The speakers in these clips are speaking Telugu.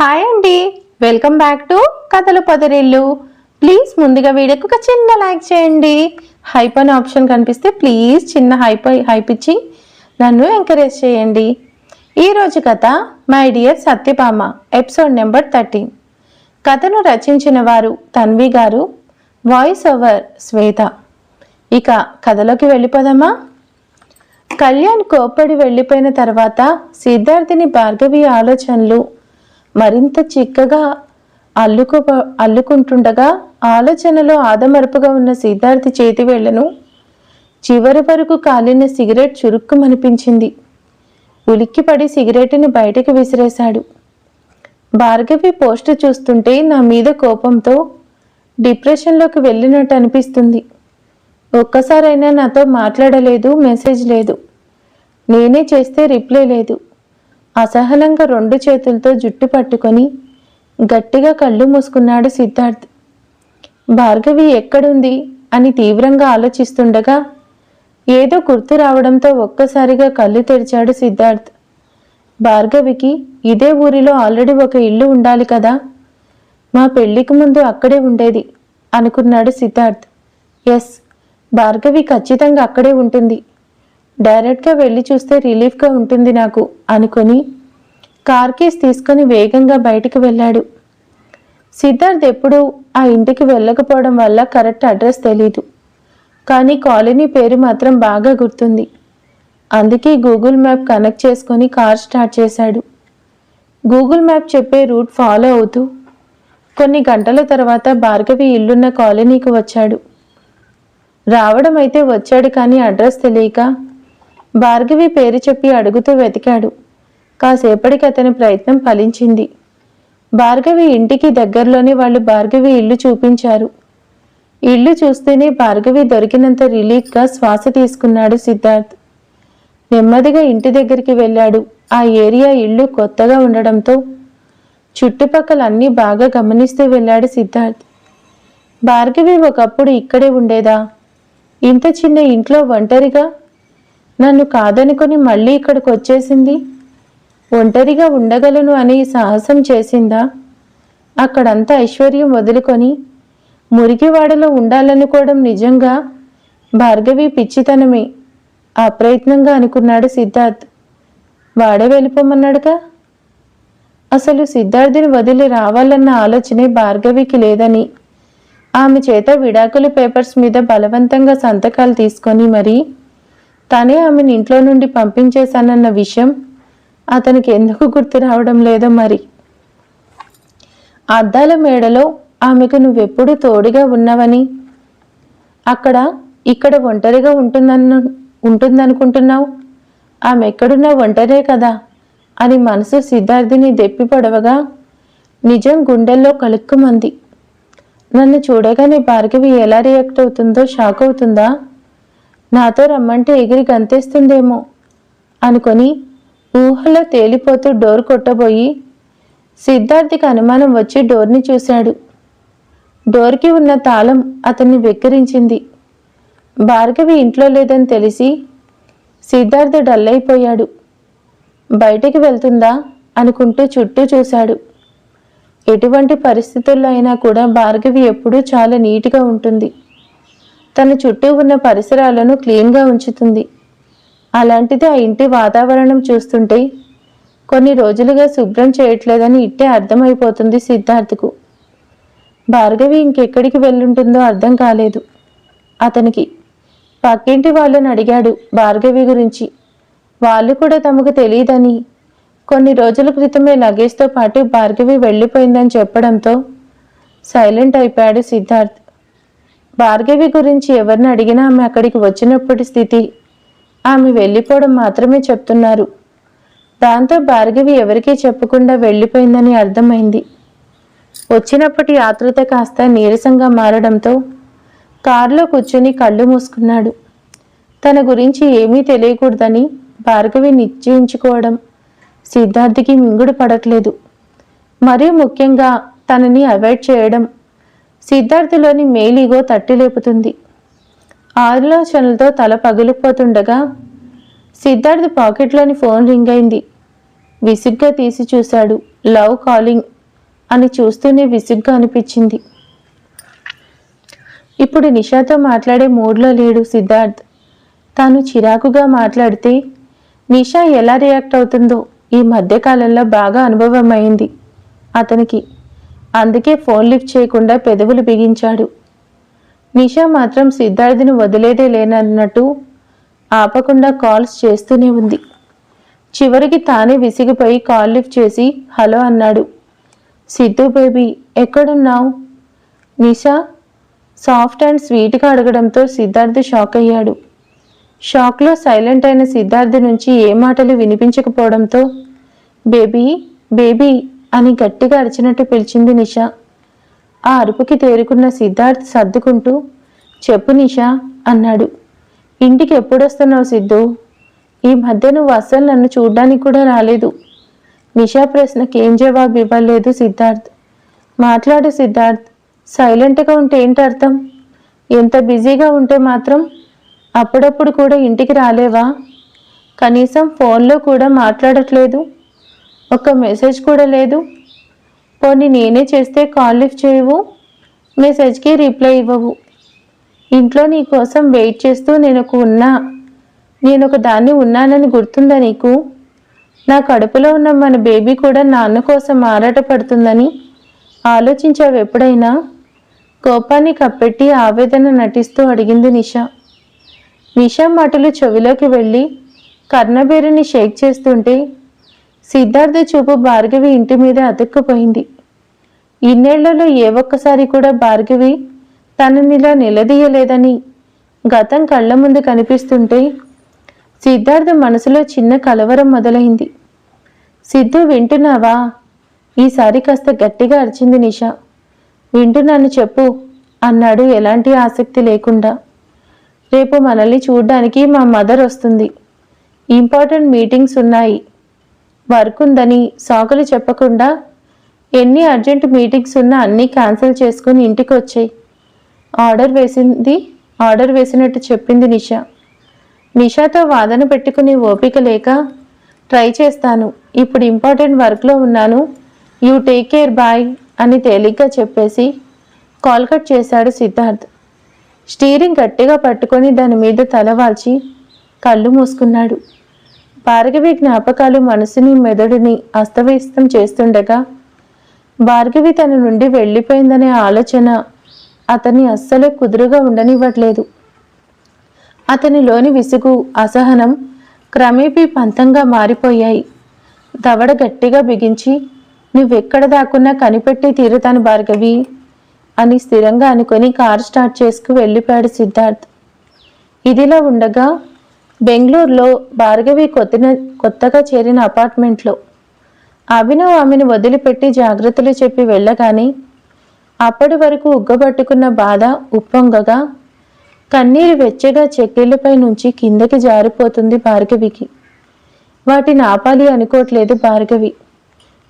హాయ్ అండి. వెల్కమ్ బ్యాక్ టు కథలు పొదరిల్లు. ప్లీజ్ ముందుగా వీడియోకి ఒక చిన్న లైక్ చేయండి. హైప్ అనే ఆప్షన్ కనిపిస్తే ప్లీజ్ చిన్న హైప్ హైప్ ఇచ్చి నన్ను ఎంకరేజ్ చేయండి. ఈరోజు కథ my dear Satyabhama episode number thirteen కథను రచించిన వారు తన్వి గారు వాయిస్ ఓవర్ శ్వేత. ఇక కథలోకి వెళ్ళిపోదామా? కళ్యాణ్ కోప్పడి వెళ్ళిపోయిన తర్వాత సిద్ధార్థిని భార్గవి ఆలోచనలు మరింత చిక్కగా అల్లుకు అల్లుకుంటుండగా ఆలోచనలో ఆదమరపుగా ఉన్న సిద్ధార్థి చేతి వేళ్ళను చివరి వరకు కాలిన సిగరెట్ చురుక్కుమనిపించింది. ఉలిక్కిపడి సిగరెట్ని బయటకు విసిరేశాడు. భార్గవి పోస్ట్ చూస్తుంటే నా మీద కోపంతో డిప్రెషన్లోకి వెళ్ళినట్టు అనిపిస్తుంది. ఒక్కసారైనా నాతో మాట్లాడలేదు మెసేజ్ లేదు. నేనే చేస్తే రిప్లై లేదు. అసహనంగా రెండు చేతులతో జుట్టు పట్టుకొని గట్టిగా కళ్ళు మూసుకున్నాడు సిద్ధార్థ్. భార్గవి ఎక్కడుంది? అని తీవ్రంగా ఆలోచిస్తుండగా ఏదో గుర్తు రావడంతో ఒక్కసారిగా కళ్ళు తెరిచాడు సిద్ధార్థ్. భార్గవికి ఇదే ఊరిలో ఆల్రెడీ ఒక ఇల్లు ఉండాలి కదా? మా పెళ్ళికి ముందు అక్కడే ఉండేది అనుకున్నాడు సిద్ధార్థ్. ఎస్ భార్గవి ఖచ్చితంగా అక్కడే ఉంటుంది. డైరెక్ట్గా వెళ్ళి చూస్తే రిలీఫ్గా ఉంటుంది నాకు అనుకొని కార్ కేస్ తీసుకొని వేగంగా బయటికి వెళ్ళాడు. సిద్ధార్థ్ ఎప్పుడూ ఆ ఇంటికి వెళ్ళకపోవడం వల్ల కరెక్ట్ అడ్రస్ తెలీదు. కానీ కాలనీ పేరు మాత్రం బాగా గుర్తుంది. అందుకే గూగుల్ మ్యాప్ కనెక్ట్ చేసుకొని కార్ స్టార్ట్ చేశాడు. గూగుల్ మ్యాప్ చెప్పే రూట్ ఫాలో అవుతూ కొన్ని గంటల తర్వాత భార్గవి ఇల్లున్న కాలనీకి వచ్చాడు. రావడం అయితే వచ్చాడు కానీ అడ్రస్ తెలియక భార్గవి పేరు చెప్పి అడుగుతూ వెతికాడు. కాసేపటికి అతని ప్రయత్నం ఫలించింది. భార్గవి ఇంటికి దగ్గరలోనే వాళ్ళు భార్గవి ఇల్లు చూపించారు. ఇల్లు చూస్తేనే భార్గవి దొరికినంత రిలీఫ్గా శ్వాస తీసుకున్నాడు సిద్ధార్థ్. నెమ్మదిగా ఇంటి దగ్గరికి వెళ్ళాడు. ఆ ఏరియా ఇల్లు కొత్తగా ఉండడంతో చుట్టుపక్కల అన్నీ బాగా గమనిస్తూ వెళ్ళాడు సిద్ధార్థ్. భార్గవి ఒకప్పుడు ఇక్కడే ఉండేదా? ఇంత చిన్న ఇంట్లో ఒంటరిగా నన్ను కాదనుకొని మళ్ళీ ఇక్కడికి వచ్చేసింది? ఒంటరిగా ఉండగలను అని సాహసం చేసిందా? అక్కడంతా ఐశ్వర్యం వదులుకొని మురికివాడలో ఉండాలనుకోవడం నిజంగా భార్గవి పిచ్చితనమే. అప్రయత్నంగా అనుకున్నాడు సిద్ధార్థ్. వాడే వెళ్ళిపోమన్నాడుగా? అసలు సిద్ధార్థిని వదిలి రావాలన్న ఆలోచనే భార్గవికి లేదని. ఆమె చేత విడాకుల పేపర్స్ మీద బలవంతంగా సంతకాలు తీసుకొని మరి తనే ఆమెను ఇంట్లో నుండి పంపించేశానన్న విషయం అతనికి ఎందుకు గుర్తు రావడం లేదో మరి. అద్దాల మేడలో ఆమెకు నువ్వెప్పుడు తోడుగా ఉన్నావని? అక్కడ ఇక్కడ ఒంటరిగా ఉంటుందన్న ఉంటుందనుకుంటున్నావు? ఆమె ఎక్కడున్నా ఒంటరే కదా? అని మనసు సిద్ధార్థిని దెప్పి పడవగా నిజం గుండెల్లో కలుక్కుమంది. నన్ను చూడగానే భార్గవి ఎలా రియాక్ట్ అవుతుందో షాక్ అవుతుందా? నాతో రమ్మంటే ఎగిరి గంతేస్తుందేమో అనుకొని ఊహలో తేలిపోతూ డోర్ కొట్టబోయి సిద్ధార్థికి అనుమానం వచ్చి డోర్ని చూశాడు. డోర్కి ఉన్న తాళం అతన్ని వెక్కిరించింది. భార్గవి ఇంట్లో లేదని తెలిసి సిద్ధార్థ డల్ అయిపోయాడు బయటికి వెళ్తుందా అనుకుంటూ చుట్టూ చూశాడు. ఎటువంటి పరిస్థితుల్లో అయినా కూడా భార్గవి ఎప్పుడూ చాలా నీట్గా ఉంటుంది. తన చుట్టూ ఉన్న పరిసరాలను క్లీన్గా ఉంచుతుంది. అలాంటిది ఆ ఇంటి వాతావరణం చూస్తుంటే కొన్ని రోజులుగా శుభ్రం చేయట్లేదని ఇట్టే అర్థమైపోతుంది సిద్ధార్థకు. భార్గవి ఇంకెక్కడికి వెళ్ళుంటుందో అర్థం కాలేదు. అతనికి పక్కింటి వాళ్ళని అడిగాడు భార్గవి గురించి. వాళ్ళు కూడా తమకు తెలియదని. కొన్ని రోజుల క్రితమే లగేజ్తో పాటు భార్గవి వెళ్ళిపోయిందని చెప్పడంతో సైలెంట్ అయిపోయాడు సిద్ధార్థ్. భార్గవి గురించి ఎవరిని అడిగినా ఆమె అక్కడికి వచ్చినప్పటి స్థితి ఆమె వెళ్ళిపోవడం మాత్రమే చెప్తున్నారు. దాంతో భార్గవి ఎవరికీ చెప్పకుండా వెళ్ళిపోయిందని అర్థమైంది. వచ్చినప్పటి ఆతృత కాస్త నీరసంగా మారడంతో కారులో కూర్చుని కళ్ళు మూసుకున్నాడు. తన గురించి ఏమీ తెలియకూడదని భార్గవి నిశ్చయించుకోవడం సిద్ధార్థికి మింగుడు పడట్లేదు. మరీ ముఖ్యంగా తనని అవాయిడ్ చేయడం సిద్ధార్థులోని మేలిగో తట్టి లేపుతుంది. ఆలోచనలతో తల పగిలిపోతుండగా సిద్ధార్థ్ పాకెట్లోని ఫోన్ రింగ్ అయింది. విసుగ్గా తీసి చూశాడు. లవ్ కాలింగ్ అని చూస్తూనే విసుగ్గా అనిపించింది. ఇప్పుడు నిషాతో మాట్లాడే మూడ్లో లేడు సిద్ధార్థ్. తాను చిరాకుగా మాట్లాడితే నిషా ఎలా రియాక్ట్ అవుతుందో ఈ మధ్యకాలంలో బాగా అనుభవం అయింది అతనికి అందుకే ఫోన్ లిఫ్ట్ చేయకుండా పెదవులు బిగించాడు. నిషా మాత్రం సిద్ధార్థిని వదిలేదే లేనన్నట్టు ఆపకుండా కాల్స్ చేస్తూనే ఉంది. చివరికి తానే విసిగిపోయి కాల్ లిఫ్ట్ చేసి హలో అన్నాడు. సిద్ధు బేబీ ఎక్కడున్నావు? నిషా సాఫ్ట్ అండ్ స్వీట్గా అడగడంతో సిద్ధార్థ్ షాక్ అయ్యాడు. షాక్లో సైలెంట్ అయిన సిద్ధార్థ్ నుంచి ఏ మాటలు వినిపించకపోవడంతో బేబీ బేబీ అని గట్టిగా అరిచినట్టు పిలిచింది నిష. ఆ అరుపుకి తేరుకున్న సిద్ధార్థ్ సర్దుకుంటూ చెప్పు నిషా అన్నాడు. ఇంటికి ఎప్పుడొస్తున్నావు సిద్ధు? ఈ మధ్య నువ్వు అస్సలు నన్ను చూడ్డానికి కూడా రాలేదు. నిషా ప్రశ్నకి ఏం జవాబు ఇవ్వలేదు సిద్ధార్థ్. మాట్లాడు సిద్ధార్థ్ సైలెంట్గా ఉంటే ఏంటి అర్థం? ఎంత బిజీగా ఉంటే మాత్రం అప్పుడప్పుడు కూడా ఇంటికి రాలేవా? కనీసం ఫోన్లో కూడా మాట్లాడట్లేదు. ఒక మెసేజ్ కూడా లేదు. పోనీ నేనే చేస్తే కాల్ లిఫ్ట్ చేయవు మెసేజ్కి రిప్లై ఇవ్వవు. ఇంట్లో నీ కోసం వెయిట్ చేస్తూ నేను ఒక ఉన్నా. నేను ఒక దాన్ని ఉన్నానని గుర్తుందా నీకు? నా కడుపులో ఉన్న మన బేబీ కూడా నాన్న కోసం ఆరాటపడుతుందని ఆలోచించావు ఎప్పుడైనా? కోపాన్ని కప్పెట్టి ఆవేదన నటిస్తూ అడిగింది నిషా. నిషా మాటలు చెవిలోకి వెళ్ళి కర్ణబేరుని షేక్ చేస్తుంటే సిద్ధార్థ చూపు భార్గవి ఇంటి మీద అతుక్కుపోయింది. ఇన్నేళ్ళలో ఏ ఒక్కసారి కూడా భార్గవి తననిలా నిలదీయలేదని గతం కళ్ళ ముందు కనిపిస్తుంటే సిద్ధార్థ మనసులో చిన్న కలవరం మొదలైంది. సిద్ధు వింటున్నావా? ఈసారి కాస్త గట్టిగా అరిచింది నిషా. వింటున్నాను చెప్పు అన్నాడు ఎలాంటి ఆసక్తి లేకుండా. రేపు మనల్ని చూడ్డానికి మా మదర్ వస్తుంది. ఇంపార్టెంట్ మీటింగ్స్ ఉన్నాయి. వర్క్ ఉందని సాకులు చెప్పకుండా ఎన్ని అర్జెంట్ మీటింగ్స్ ఉన్నా అన్నీ క్యాన్సిల్ చేసుకుని ఇంటికి వచ్చాయి ఆర్డర్ వేసింది ఆర్డర్ వేసినట్టు చెప్పింది నిషా. నిషాతో వాదన పెట్టుకుని ఓపిక లేక ట్రై చేస్తాను ఇప్పుడు ఇంపార్టెంట్ వర్క్లో ఉన్నాను యూ టేక్ కేర్ బాయ్ అని తేలిగ్గా చెప్పేసి కాల్ కట్ చేశాడు సిద్ధార్థ్. స్టీరింగ్ గట్టిగా పట్టుకొని దాని మీద తల వాల్చి కళ్ళు మూసుకున్నాడు. భార్గవి జ్ఞాపకాలు మనసుని మెదడుని అస్తవ్యస్తం చేస్తుండగా భార్గవి తన నుండి వెళ్ళిపోయిందనే ఆలోచన అతన్ని అస్సలే కుదురుగా ఉండనివ్వట్లేదు. అతనిలోని విసుగు అసహనం క్రమేపీ పంతంగా మారిపోయాయి. దవడ గట్టిగా బిగించి నువ్వెక్కడ దాక్కున్నా కనిపెట్టి తీరుతాను భార్గవి అని స్థిరంగా అనుకొని కారు స్టార్ట్ చేసుకు వెళ్ళిపోయాడు సిద్ధార్థ్. ఇదిలా ఉండగా బెంగళూరులో భార్గవి కొత్త కొత్తగా చేరిన అపార్ట్మెంట్లో. అభినవ్ ఆమెను వదిలిపెట్టి జాగ్రత్తలు చెప్పి వెళ్ళగానే అప్పటి వరకు ఉగ్గబట్టుకున్న బాధ ఉప్పొంగగా కన్నీరు వెచ్చగా చెక్కిళ్ళపై నుంచి కిందకి జారిపోతుంది భార్గవికి. వాటిని ఆపాలి అనుకోవట్లేదు భార్గవి.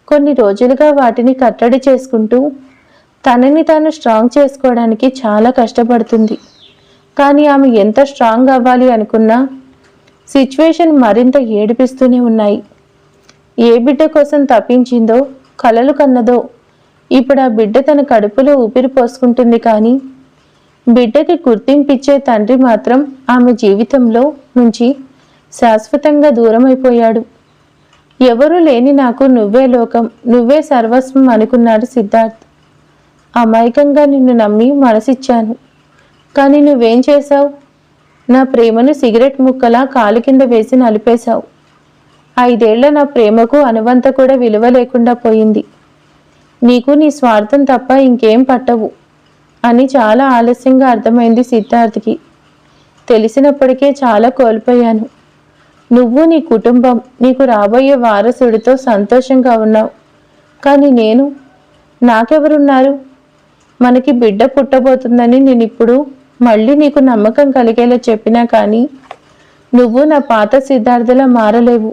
కొన్ని రోజులుగా వాటిని కట్టడి చేసుకుంటూ తనని తాను స్ట్రాంగ్ చేసుకోవడానికి చాలా కష్టపడుతుంది. కానీ ఆమె ఎంత స్ట్రాంగ్ అవ్వాలి అనుకున్నా సిచ్యువేషన్ మరింత ఏడిపిస్తూనే ఉన్నాయి. ఏ బిడ్డ కోసం తప్పించిందో కలలు కన్నదో ఇప్పుడు ఆ బిడ్డ తన కడుపులో ఊపిరి పోసుకుంటుంది కానీ బిడ్డకి గుర్తింపిచ్చే తండ్రి మాత్రం ఆమె జీవితంలో నుంచి శాశ్వతంగా దూరమైపోయాడు. ఎవరూ లేని నాకు నువ్వే లోకం నువ్వే సర్వస్వం అనుకున్నాడు సిద్ధార్థ్. అమాయకంగా నిన్ను నమ్మి మనసిచ్చాను. కానీ నువ్వేం చేశావు? నా ప్రేమను సిగరెట్ ముక్కలా కాలు కింద వేసి నలిపేశావు. ఐదేళ్ళ నా ప్రేమకు అనువంత కూడా విలువ లేకుండా పోయింది. నీకు నీ స్వార్థం తప్ప ఇంకేం పట్టవు అని చాలా ఆలస్యంగా అర్థమైంది సిద్ధార్థ్కి. తెలిసినప్పటికే చాలా కోల్పోయాను. నువ్వు నీ కుటుంబం నీకు రాబోయే వారసుడితో సంతోషంగా ఉన్నావు. కానీ నేను నాకెవరున్నారు? మనకి బిడ్డ పుట్టబోతుందని నేను ఇప్పుడు మళ్ళీ నీకు నమ్మకం కలిగేలా చెప్పినా కానీ నువ్వు నా పాత సిద్ధార్థలా మారలేవు.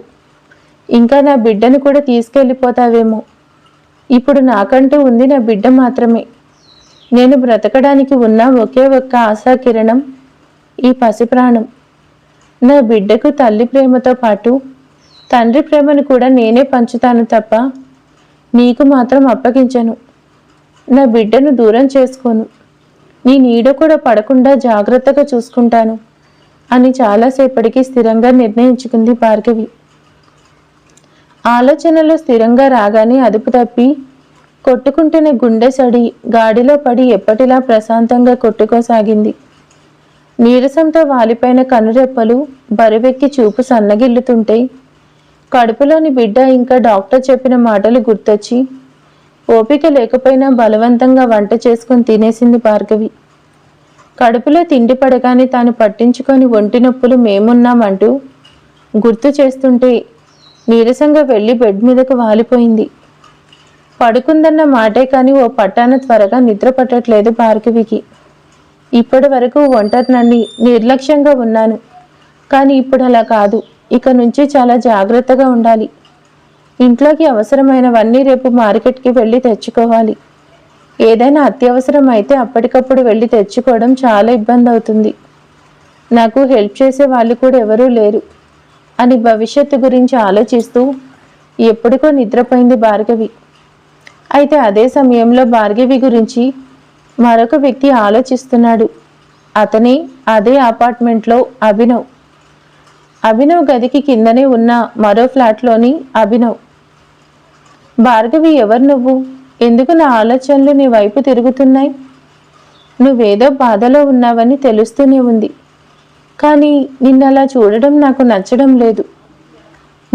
ఇంకా నా బిడ్డను కూడా తీసుకెళ్ళిపోతావేమో. ఇప్పుడు నాకంటూ ఉంది నా బిడ్డ మాత్రమే. నేను బ్రతకడానికి ఉన్న ఒకే ఒక్క ఆశా కిరణం ఈ పసిప్రాణం. నా బిడ్డకు తల్లి ప్రేమతో పాటు తండ్రి ప్రేమను కూడా నేనే పంచుతాను తప్ప నీకు మాత్రం అప్పగించను. నా బిడ్డను దూరం చేసుకోను. నీ నీడ కూడా పడకుండా జాగ్రత్తగా చూసుకుంటాను అని చాలాసేపటికి స్థిరంగా నిర్ణయించుకుంది భార్గవి. ఆలోచనలు స్థిరంగా రాగానే అదుపు తప్పి కొట్టుకుంటున్న గుండె సడి గాడిలో పడి ఎప్పటిలా ప్రశాంతంగా కొట్టుకోసాగింది. నీరసంతో వాలిపోయిన కనురెప్పలు బరువెక్కి చూపు సన్నగిల్లుతుంటే కడుపులోని బిడ్డ ఇంకా డాక్టర్ చెప్పిన మాటలు గుర్తొచ్చి ఓపిక లేకపోయినా బలవంతంగా వంట చేసుకుని తినేసింది భార్గవి. కడుపులో తిండి పడగానే తాను పట్టించుకొని ఒంటి నొప్పులు మేమున్నామంటూ గుర్తు చేస్తుంటే నీరసంగా వెళ్ళి బెడ్ మీదకు వాలిపోయింది. పడుకుందన్న మాటే కానీ ఓ పట్టాన త్వరగా నిద్ర పట్టట్లేదు భార్గవికి. ఇప్పటి వరకు ఒంటరినన్ని నిర్లక్ష్యంగా ఉన్నాను. కానీ ఇప్పుడు అలా కాదు. ఇక నుంచి చాలా జాగ్రత్తగా ఉండాలి. ఇంట్లోకి అవసరమైనవన్నీ రేపు మార్కెట్కి వెళ్ళి తెచ్చుకోవాలి. ఏదైనా అత్యవసరం అయితే అప్పటికప్పుడు వెళ్ళి తెచ్చుకోవడం చాలా ఇబ్బంది అవుతుంది నాకు హెల్ప్ చేసే వాళ్ళు కూడా ఎవరూ లేరు. అని భవిష్యత్తు గురించి ఆలోచిస్తూ ఎప్పటికో నిద్రపోయింది భార్గవి. అయితే అదే సమయంలో భార్గవి గురించి మరొక వ్యక్తి ఆలోచిస్తున్నాడు. అతనే అదే అపార్ట్మెంట్లో అభినవ్. అభినవ్ గదికి కిందనే ఉన్న మరో ఫ్లాట్లోని అభినవ్. భార్గవి ఎవరు నువ్వు? ఎందుకు నా ఆలోచనలు నీ వైపు తిరుగుతున్నాయి? నువ్వేదో బాధలో ఉన్నావని తెలుస్తూనే ఉంది. కానీ నిన్నలా చూడడం నాకు నచ్చడం లేదు.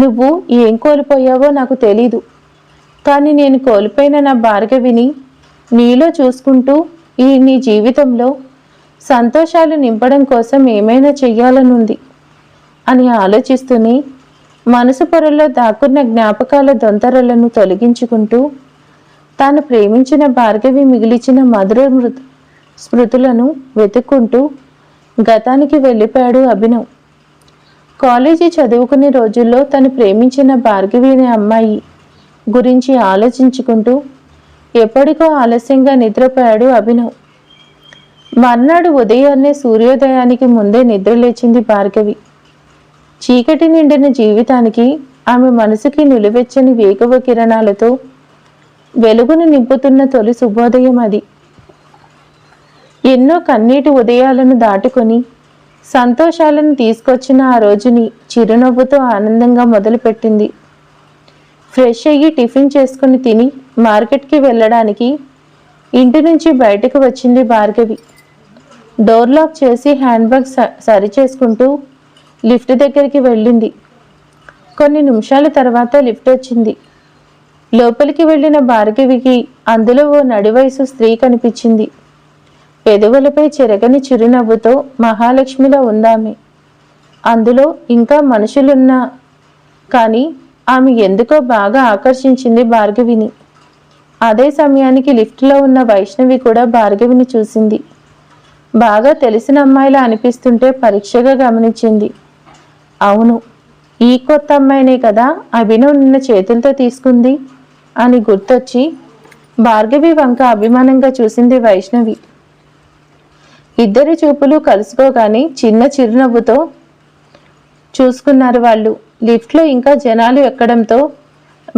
నువ్వు ఏం కోల్పోయావో నాకు తెలీదు. కానీ నేను కోల్పోయిన నా భార్గవిని నీలో చూసుకుంటూ ఈ నీ జీవితంలో సంతోషాలు నింపడం కోసం ఏమైనా చెయ్యాలనుంది అని ఆలోచిస్తూనే మనసు పొరల్లో దాక్కున్న జ్ఞాపకాల దొంతరలను తొలగించుకుంటూ తాను ప్రేమించిన భార్గవి మిగిలిచిన మధుర స్మృతులను వెతుక్కుంటూ గతానికి వెళ్ళిపోయాడు అభినవ్. కాలేజీ చదువుకునే రోజుల్లో తను ప్రేమించిన భార్గవి అనే అమ్మాయి గురించి ఆలోచించుకుంటూ ఎప్పటికో ఆలస్యంగా నిద్రపోయాడు అభినవ్. మర్నాడు ఉదయాన్నే సూర్యోదయానికి ముందే నిద్రలేచింది భార్గవి. చీకటి నిండిన జీవితానికి ఆమె మనసుకి నిలువెచ్చని వేగవ కిరణాలతో వెలుగును నింపుతున్న తొలి శుభోదయం అది. ఎన్నో కన్నీటి ఉదయాలను దాటుకొని సంతోషాలను తీసుకొచ్చిన ఆ రోజుని చిరునవ్వుతో ఆనందంగా మొదలుపెట్టింది. ఫ్రెష్ అయ్యి టిఫిన్ చేసుకుని తిని మార్కెట్కి వెళ్ళడానికి ఇంటి నుంచి బయటకు వచ్చింది భార్గవి. డోర్ లాక్ చేసి హ్యాండ్ బ్యాగ్ సరి చేసుకుంటూ లిఫ్ట్ దగ్గరికి వెళ్ళింది. కొన్ని నిమిషాల తర్వాత లిఫ్ట్ వచ్చింది. లోపలికి వెళ్ళిన భార్గవికి అందులో ఓ నడివయసు స్త్రీ కనిపించింది. పెదవులపై చెరగని చిరునవ్వుతో మహాలక్ష్మిలో ఉందామె. అందులో ఇంకా మనుషులున్నా కానీ ఆమె ఎందుకో బాగా ఆకర్షించింది భార్గవిని. అదే సమయానికి లిఫ్ట్లో ఉన్న వైష్ణవి కూడా భార్గవిని చూసింది. బాగా తెలిసిన అమ్మాయిలా అనిపిస్తుంటే పరీక్షగా గమనించింది. అవును ఈ కొత్త అమ్మాయినే కదా అభినవ్ నిన్న చేతులతో తీసుకుంది అని గుర్తొచ్చి భార్గవి వంక అభిమానంగా చూసింది వైష్ణవి. ఇద్దరి చూపులు కలుసుకోగానే చిన్న చిరునవ్వుతో చూసుకున్నారు వాళ్ళు. లిఫ్ట్లో ఇంకా జనాలు ఎక్కడంతో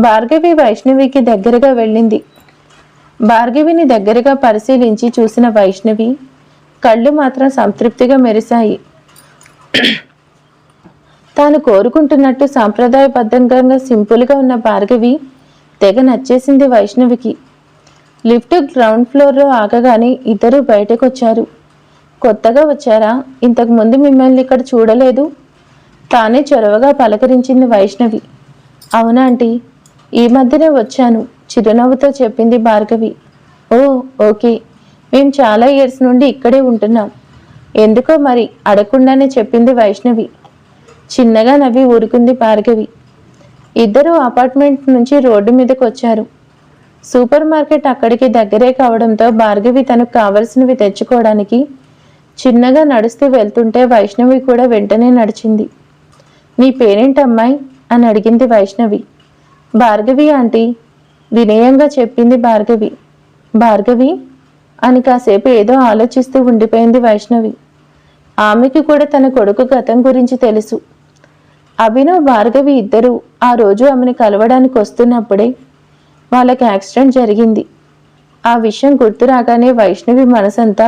భార్గవి వైష్ణవికి దగ్గరగా వెళ్ళింది. భార్గవిని దగ్గరగా పరిశీలించి చూసిన వైష్ణవి కళ్ళు మాత్రం సంతృప్తిగా మెరిశాయి. తాను కోరుకుంటున్నట్టు సాంప్రదాయబద్ధంగా సింపుల్గా ఉన్న భార్గవి తెగ నచ్చేసింది వైష్ణవికి. లిఫ్ట్ గ్రౌండ్ ఫ్లోర్లో ఆగగానే ఇద్దరు బయటకు వచ్చారు కొత్తగా వచ్చారా? ఇంతకుముందు మిమ్మల్ని ఇక్కడ చూడలేదు. తానే చొరవగా పలకరించింది వైష్ణవి. అవునా ఆంటీ? ఈ మధ్యనే వచ్చాను చిరునవ్వుతో చెప్పింది భార్గవి. ఓ ఓకే. మేము చాలా ఇయర్స్ నుండి ఇక్కడే ఉంటున్నాం. ఎందుకో మరి అడగకుండానే చెప్పింది వైష్ణవి. చిన్నగా నవ్వి ఊరుకుంది భార్గవి. ఇద్దరు అపార్ట్మెంట్ నుంచి రోడ్డు మీదకి వచ్చారు సూపర్ మార్కెట్ అక్కడికి దగ్గరే కావడంతో భార్గవి తనకు కావలసినవి తెచ్చుకోవడానికి చిన్నగా నడుస్తూ వెళ్తుంటే వైష్ణవి కూడా వెంటనే నడిచింది. నీ పేరేంటమ్మాయి? అని అడిగింది వైష్ణవి. భార్గవి ఆంటీ వినయంగా చెప్పింది భార్గవి. భార్గవి? అని కాసేపు ఏదో ఆలోచిస్తూ ఉండిపోయింది వైష్ణవి. ఆమెకి కూడా తన కొడుకు గతం గురించి తెలుసు. అభినవ్ భార్గవి ఇద్దరు ఆ రోజు ఆమెను కలవడానికి వస్తున్నప్పుడే వాళ్ళకి యాక్సిడెంట్ జరిగింది. ఆ విషయం గుర్తు రాగానే వైష్ణవి మనసంతా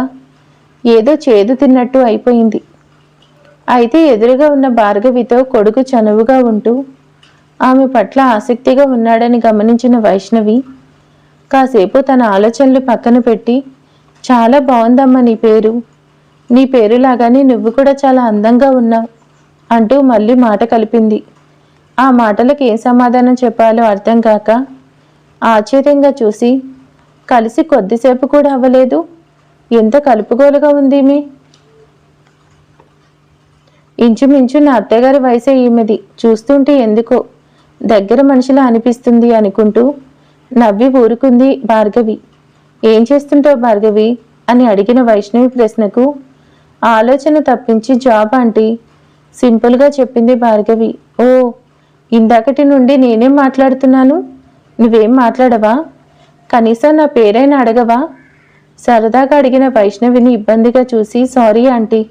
ఏదో చేదు తిన్నట్టు అయిపోయింది. అయితే ఎదురుగా ఉన్న భార్గవితో కొడుకు చనువుగా ఉంటూ ఆమె పట్ల ఆసక్తిగా ఉన్నాడని గమనించిన వైష్ణవి కాసేపు తన ఆలోచనలు పక్కన పెట్టి చాలా బాగుందమ్మా నీ పేరు. నీ పేరు లాగానే నువ్వు కూడా చాలా అందంగా ఉన్నావు. అంటూ మళ్ళీ మాట కలిపింది. ఆ మాటలకు ఏ సమాధానం చెప్పాలో అర్థం కాక ఆశ్చర్యంగా చూసి కలిసి కొద్దిసేపు కూడా అవ్వలేదు. ఎంత కలుపుగోలుగా ఉంది మీ ఇంచుమించు నా అత్తగారి వయసే ఈమెది. చూస్తుంటే ఎందుకో దగ్గర మనిషిలా అనిపిస్తుంది అనుకుంటూ నవ్వి ఊరుకుంది భార్గవి. ఏం చేస్తుంటావు భార్గవి? అని అడిగిన వైష్ణవి ప్రశ్నకు ఆలోచన తప్పించి జాబ్ ఆంటీ సింపుల్గా చెప్పింది భార్గవి. ఓ ఇందాకటి నుండి నేనేం మాట్లాడుతున్నాను? నువ్వేం మాట్లాడవా? కనీసం నా పేరైనా అడగవా? సరదాగా అడిగిన వైష్ణవిని ఇబ్బందిగా చూసి సారీ ఆంటీ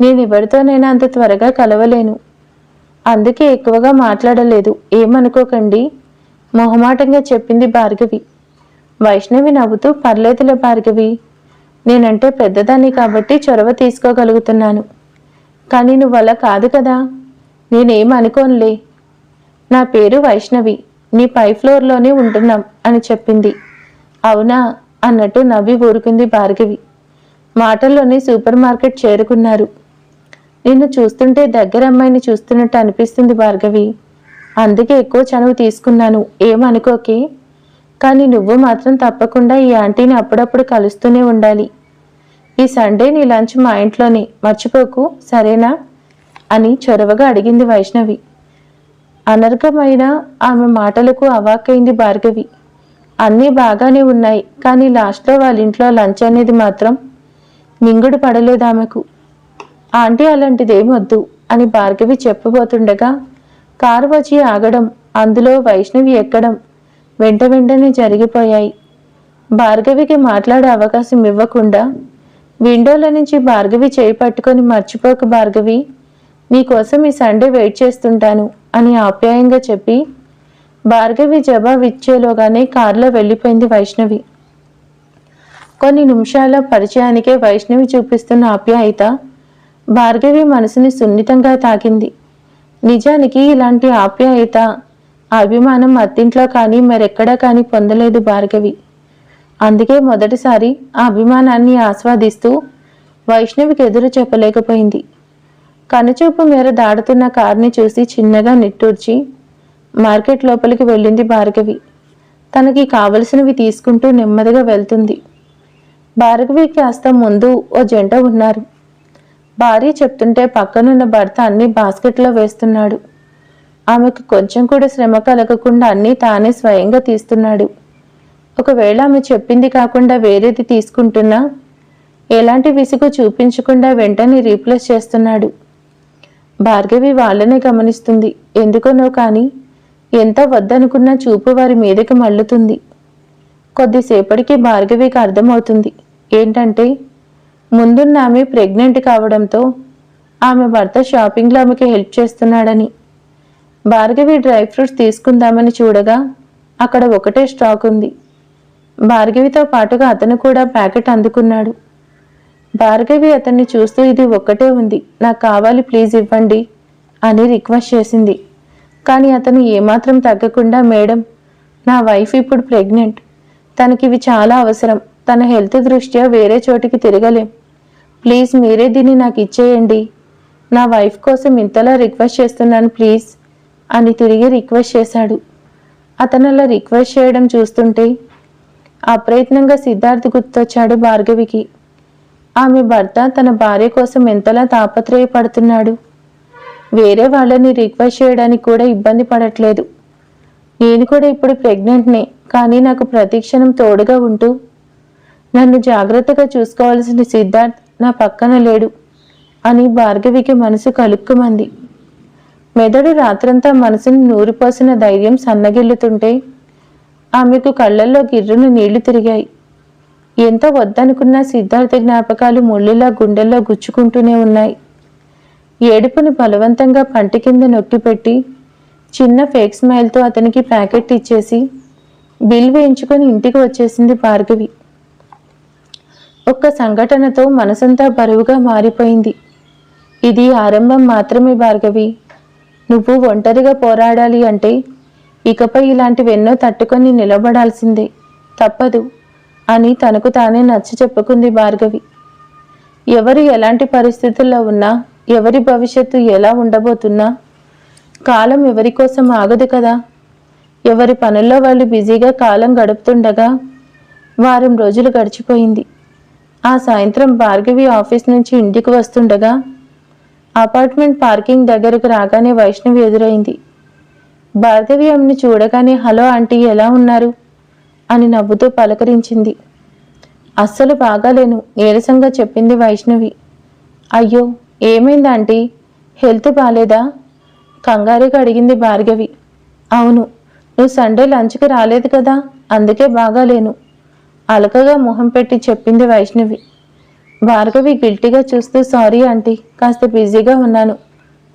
నేను ఎవరితోనైనా అంత త్వరగా కలవలేను. అందుకే ఎక్కువగా మాట్లాడలేదు. ఏమనుకోకండి. మొహమాటంగా చెప్పింది భార్గవి. వైష్ణవి నవ్వుతూ పర్లేదులే భార్గవి నేనంటే పెద్దదాన్ని కాబట్టి చొరవ తీసుకోగలుగుతున్నాను. కానీ నువ్వు అలా కాదు కదా. నేనేం అనుకోనులే నా పేరు వైష్ణవి. నీ పై ఫ్లోర్లోనే ఉంటున్నాం అని చెప్పింది. అవునా అన్నట్టు నవ్వి ఊరుకుంది భార్గవి. మాటల్లోనే సూపర్ మార్కెట్ చేరుకున్నారు. నిన్ను చూస్తుంటే దగ్గర అమ్మాయిని చూస్తున్నట్టు అనిపిస్తుంది భార్గవి. అందుకే ఎక్కువ చనువు తీసుకున్నాను. ఏమనుకోకే? కానీ నువ్వు మాత్రం తప్పకుండా ఈ ఆంటీని అప్పుడప్పుడు కలుస్తూనే ఉండాలి. ఈ సండే నీ లంచ్ మా ఇంట్లోనే మర్చిపోకు సరేనా? అని చొరవగా అడిగింది వైష్ణవి. అనర్ఘమైన ఆమె మాటలకు అవాక్కైంది భార్గవి. అన్నీ బాగానే ఉన్నాయి కానీ లాస్ట్లో వాళ్ళ ఇంట్లో లంచ్ అనేది మాత్రం మింగుడు పడలేదు ఆమెకు. ఆంటీ అలాంటిదేమొద్దు అని భార్గవి చెప్పబోతుండగా కారు వచ్చి ఆగడం అందులో వైష్ణవి ఎక్కడం వెంట వెంటనే జరిగిపోయాయి. భార్గవికి మాట్లాడే అవకాశం ఇవ్వకుండా విండోలో నుంచి భార్గవి చేయి పట్టుకొని మర్చిపోక భార్గవి. నీకోసం ఈ సండే వెయిట్ చేస్తుంటాను అని ఆప్యాయంగా చెప్పి భార్గవి జవాబు ఇచ్చేలోగానే కారులో వెళ్ళిపోయింది వైష్ణవి. కొన్ని నిమిషాల పరిచయానికే వైష్ణవి చూపిస్తున్న ఆప్యాయత భార్గవి మనసుని సున్నితంగా తాకింది. నిజానికి ఇలాంటి ఆప్యాయత అభిమానం అత్తింట్లో కానీ మరెక్కడా కానీ పొందలేదు భార్గవి. అందుకే మొదటిసారి ఆ అభిమానాన్ని ఆస్వాదిస్తూ వైష్ణవికి ఎదురు చెప్పలేకపోయింది. కనుచూపు మేర దాడుతున్న కార్ని చూసి చిన్నగా నిట్టూర్చి మార్కెట్ లోపలికి వెళ్ళింది భార్గవి. తనకి కావలసినవి తీసుకుంటూ నెమ్మదిగా వెళ్తుంది. భార్గవి కాస్త ముందు ఓ జంట ఉన్నారు. భార్య చెప్తుంటే పక్కనున్న భర్త అన్ని బాస్కెట్లో వేస్తున్నాడు. ఆమెకు కొంచెం కూడా శ్రమ కలగకుండా అన్నీ తానే స్వయంగా తీస్తున్నాడు. ఒకవేళ ఆమె చెప్పింది కాకుండా వేరేది తీసుకుంటున్నా ఎలాంటి విసుగు చూపించకుండా వెంటనే రీప్లేస్ చేస్తున్నాడు. భార్గవి వాళ్ళనే గమనిస్తుంది. ఎందుకనో కానీ ఎంత వద్దనుకున్నా చూపు వారి మీదకి మళ్ళుతుంది. కొద్దిసేపటికి భార్గవికి అర్థమవుతుంది. ఏంటంటే ముందున్న ఆమె ప్రెగ్నెంట్ కావడంతో ఆమె భర్త షాపింగ్లో ఆమెకి హెల్ప్ చేస్తున్నాడని. భార్గవి డ్రై ఫ్రూట్స్ తీసుకుందామని చూడగా అక్కడ ఒకటే స్టాక్ ఉంది. భార్గవితో పాటుగా అతను కూడా ప్యాకెట్ అందుకున్నాడు. భార్గవి అతన్ని చూస్తూ ఇది ఒక్కటే ఉంది. నాకు కావాలి ప్లీజ్ ఇవ్వండి అని రిక్వెస్ట్ చేసింది. కానీ అతను ఏమాత్రం తగ్గకుండా మేడం నా వైఫ్ ఇప్పుడు ప్రెగ్నెంట్. తనకి ఇవి చాలా అవసరం. తన హెల్త్ దృష్ట్యా వేరే చోటికి తిరగలేం. ప్లీజ్ మీరే దీన్ని నాకు ఇచ్చేయండి. నా వైఫ్ కోసం ఇంతలా రిక్వెస్ట్ చేస్తున్నాను ప్లీజ్ అని తిరిగి రిక్వెస్ట్ చేశాడు. అతను అలా రిక్వెస్ట్ చేయడం చూస్తుంటే అప్రయత్నంగా సిద్ధార్థ్ గుర్తొచ్చాడు భార్గవికి. ఆమె భర్త తన భార్య కోసం ఎంతలా తాపత్రయపడుతున్నాడు. వేరే వాళ్ళని రిక్వెస్ట్ చేయడానికి కూడా ఇబ్బంది పడట్లేదు. నేను కూడా ఇప్పుడు ప్రెగ్నెంట్నే కానీ నాకు ప్రతిక్షణం తోడుగా ఉంటూ నన్ను జాగ్రత్తగా చూసుకోవాల్సిన సిద్ధార్థ్ నా పక్కన లేడు అని భార్గవికి మనసు కలుక్కుమంది. మెదడు రాత్రంతా మనసుని నూరిపోసిన ధైర్యం సన్నగిల్లుతుంటే ఆమెకు కళ్ళల్లో గిర్రును నీళ్ళు తిరిగాయి. ఎంత వద్దనుకున్న సిద్ధార్థ జ్ఞాపకాలు ముళ్ళులా గుండెల్లో గుచ్చుకుంటూనే ఉన్నాయి. ఏడుపుని బలవంతంగా పంట కింద నొక్కిపెట్టి చిన్న ఫేక్ స్మైల్తో అతనికి ప్యాకెట్ ఇచ్చేసి బిల్ వేయించుకొని ఇంటికి వచ్చేసింది భార్గవి. ఒక్క సంఘటనతో మనసంతా బరువుగా మారిపోయింది. ఇది ఆరంభం మాత్రమే భార్గవి. నువ్వు ఒంటరిగా పోరాడాలి అంటే ఇకపై ఇలాంటివెన్నో తట్టుకొని నిలబడాల్సిందే. తప్పదు. అని తనకు తానే నచ్చ చెప్పుకుంది భార్గవి. ఎవరు ఎలాంటి పరిస్థితుల్లో ఉన్నా ఎవరి భవిష్యత్తు ఎలా ఉండబోతున్నా కాలం ఎవరి కోసం ఆగదు కదా. ఎవరి పనుల్లో వాళ్ళు బిజీగా కాలం గడుపుతుండగా వారం రోజులు గడిచిపోయింది. ఆ సాయంత్రం భార్గవి ఆఫీస్ నుంచి ఇంటికి వస్తుండగా అపార్ట్మెంట్ పార్కింగ్ దగ్గరకు రాగానే వైష్ణవి ఎదురైంది. భార్గవి ఆమెను చూడగానే హలో ఆంటీ ఎలా ఉన్నారు? అని నవ్వుతూ పలకరించింది. అస్సలు బాగాలేను నీరసంగా చెప్పింది వైష్ణవి. అయ్యో ఏమైంది ఆంటీ? హెల్త్ బాలేదా? కంగారుగా అడిగింది భార్గవి. అవును నువ్వు సండే లంచ్కి రాలేదు కదా అందుకే బాగాలేను అలకగా మొహం పెట్టి చెప్పింది వైష్ణవి. భార్గవి గిల్టీగా చూస్తూ సారీ ఆంటీ కాస్త బిజీగా ఉన్నాను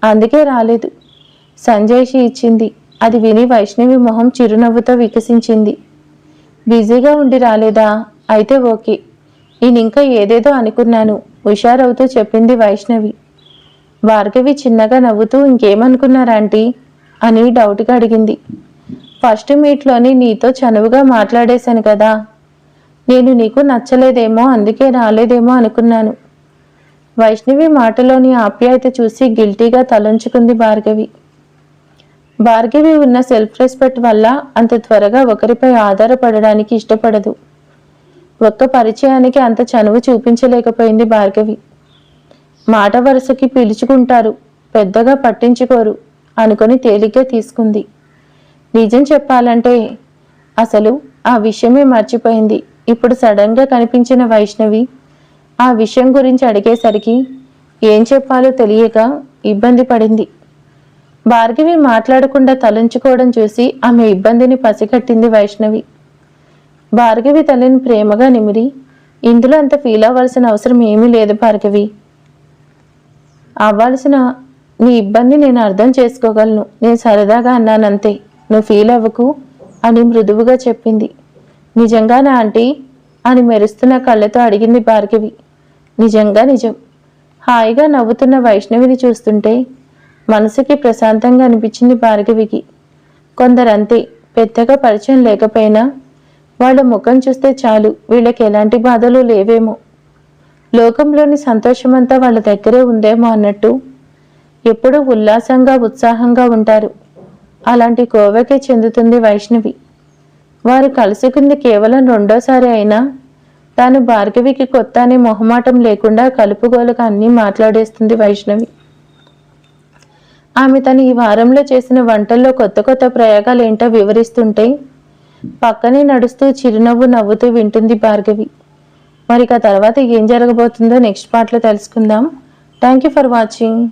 అందుకే రాలేదు సంజయ్షి ఇచ్చింది. అది విని వైష్ణవి మొహం చిరునవ్వుతో వికసించింది. బిజీగా ఉండి రాలేదా? అయితే ఓకే. నేను ఇంకా ఏదేదో అనుకున్నాను హుషారవుతూ చెప్పింది వైష్ణవి. భార్గవి చిన్నగా నవ్వుతూ ఇంకేమనుకున్నారా ఆంటీ? అని డౌట్గా అడిగింది. ఫస్ట్ మీట్లోని నీతో చనువుగా మాట్లాడేశాను కదా. నేను నీకు నచ్చలేదేమో అందుకే రాలేదేమో అనుకున్నాను. వైష్ణవి మాటలోని ఆప్యాయత చూసి గిల్టీగా తలంచుకుంది భార్గవి. భార్గవి ఉన్న సెల్ఫ్ రెస్పెక్ట్ వల్ల అంత త్వరగా ఒకరిపై ఆధారపడడానికి ఇష్టపడదు. ఒక్క పరిచయానికి అంత చనువు చూపించలేకపోయింది భార్గవి. మాట వరుసకి పిలుచుకుంటారు పెద్దగా పట్టించుకోరు అనుకొని తేలిగ్గా తీసుకుంది. నిజం చెప్పాలంటే అసలు ఆ విషయమే మర్చిపోయింది. ఇప్పుడు సడన్గా కనిపించిన వైష్ణవి ఆ విషయం గురించి అడిగేసరికి ఏం చెప్పాలో తెలియక ఇబ్బంది పడింది. భార్గవి మాట్లాడకుండా తలంచుకోవడం చూసి ఆమె ఇబ్బందిని పసిగట్టింది వైష్ణవి. భార్గవి తల్లిని ప్రేమగా నిమిరి ఇందులో అంత ఫీల్ అవ్వాల్సిన అవసరం ఏమీ లేదు భార్గవి. అవ్వాల్సిన నీ ఇబ్బంది నేను అర్థం చేసుకోగలను. నేను సరదాగా అన్నానంతే. నువ్వు ఫీల్ అవ్వకు అని మృదువుగా చెప్పింది. నిజంగానా ఆంటీ అని మెరుస్తున్న కళ్ళతో అడిగింది భార్గవి. నిజంగా నిజం. హాయిగా నవ్వుతున్న వైష్ణవిని చూస్తుంటే మనసుకి ప్రశాంతంగా అనిపించింది భార్గవికి కొందరంతే పెద్దగా పరిచయం లేకపోయినా వాళ్ళ ముఖం చూస్తే చాలు వీళ్ళకి ఎలాంటి బాధలు లేవేమో. లోకంలోని సంతోషమంతా వాళ్ళ దగ్గరే ఉందేమో అన్నట్టు ఎప్పుడూ ఉల్లాసంగా ఉత్సాహంగా ఉంటారు. అలాంటి కోవకే చెందుతుంది వైష్ణవి. వారు కలుసుకుంది కేవలం రెండోసారి అయినా తాను భార్గవికి కొత్త అనే మొహమాటం లేకుండా కలుపుగోలుగా అన్నీ మాట్లాడేస్తుంది వైష్ణవి. ఆమె తను ఈ వారంలో చేసిన వంటల్లో కొత్త కొత్త ప్రయోగాలు ఏంటో వివరిస్తుంటే పక్కనే నడుస్తూ చిరునవ్వు నవ్వుతూ వింటుంది భార్గవి. మరి ఆ తర్వాత ఏం జరగబోతుందో నెక్స్ట్ పార్ట్లో తెలుసుకుందాం. Thank you for watching